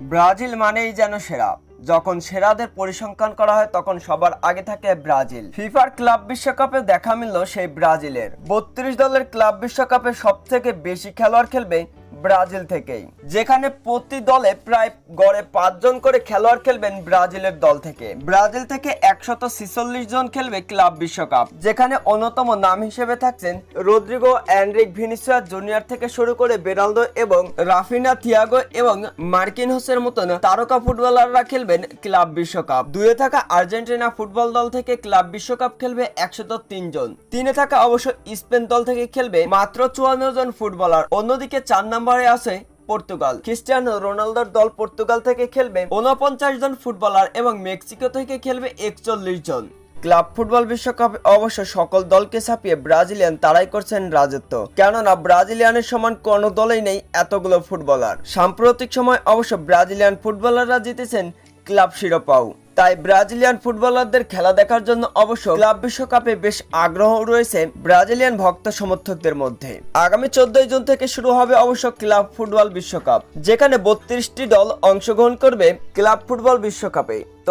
Brazil মানেই যেন সেরা। যখন সেরাদের পরিসংখ্যান করা হয়, তখন সবার আগে থাকে ব্রাজিল। ফিফার ক্লাব বিশ্বকাপে দেখা মিলল সেই ব্রাজিলের। বত্রিশ দলের ক্লাব বিশ্বকাপে সব থেকে বেশি খেলোয়াড় খেলবে ব্রাজিল থেকেই। যেখানে প্রতি দলে প্রায় গড়ে পাঁচজন করে খেলোয়াড় খেলবেন ব্রাজিলের দল থেকে। ব্রাজিল থেকে একশত ছিচল্লিশ জন খেলবে ক্লাব বিশ্বকাপ, যেখানে অন্যতম নাম হিসেবে থাকছেন রদ্রিগো অ্যান্ড্রিক ভিনিসিয়াস জুনিয়র থেকে শুরু করে বেরালদো এবং রাফিনা, থিয়াগো এবং মার্কিন হোসের মতন তারকা ফুটবলাররা খেলবেন ক্লাব বিশ্বকাপ। দুয়ে থাকা আর্জেন্টিনা ফুটবল দল থেকে ক্লাব বিশ্বকাপ খেলবে একশত তিন জন। তিনে থাকা অবশ্য স্পেন দল থেকে খেলবে মাত্র চুয়ান্ন জন ফুটবলার। অন্যদিকে চার নম্বরে আছে পর্তুগাল। খ্রিস্টিয়ানো রোনালদোর দল পর্তুগাল থেকে খেলবে উনপঞ্চাশ জন ফুটবলার এবং মেক্সিকো থেকে খেলবে একচল্লিশ জন। ক্লাব ফুটবল বিশ্বকাপে অবশ্য সকল দলকে ছাপিয়ে ব্রাজিলিয়ান তারাই করছেন রাজত্ব। কেননা ব্রাজিলিয়ানের সমান কোনো দলেই নেই এতগুলো ফুটবলার। সাম্প্রতিক সময় অবশ্য ব্রাজিলিয়ান ফুটবলাররা জিতেছেন ক্লাব শিরোপাও। তাই ব্রাজিলিয়ান ফুটবলারদের খেলা দেখার জন্য অবশ্য ক্লাব বিশ্বকাপে বেশ আগ্রহ রয়েছে ব্রাজিলিয়ান ভক্ত সমর্থকদের মধ্যে। আগামী চোদ্দই জুন থেকে শুরু হবে অবশ্য ক্লাব ফুটবল বিশ্বকাপ, যেখানে বত্রিশটি দল অংশগ্রহণ করবে ক্লাব ফুটবল বিশ্বকাপে।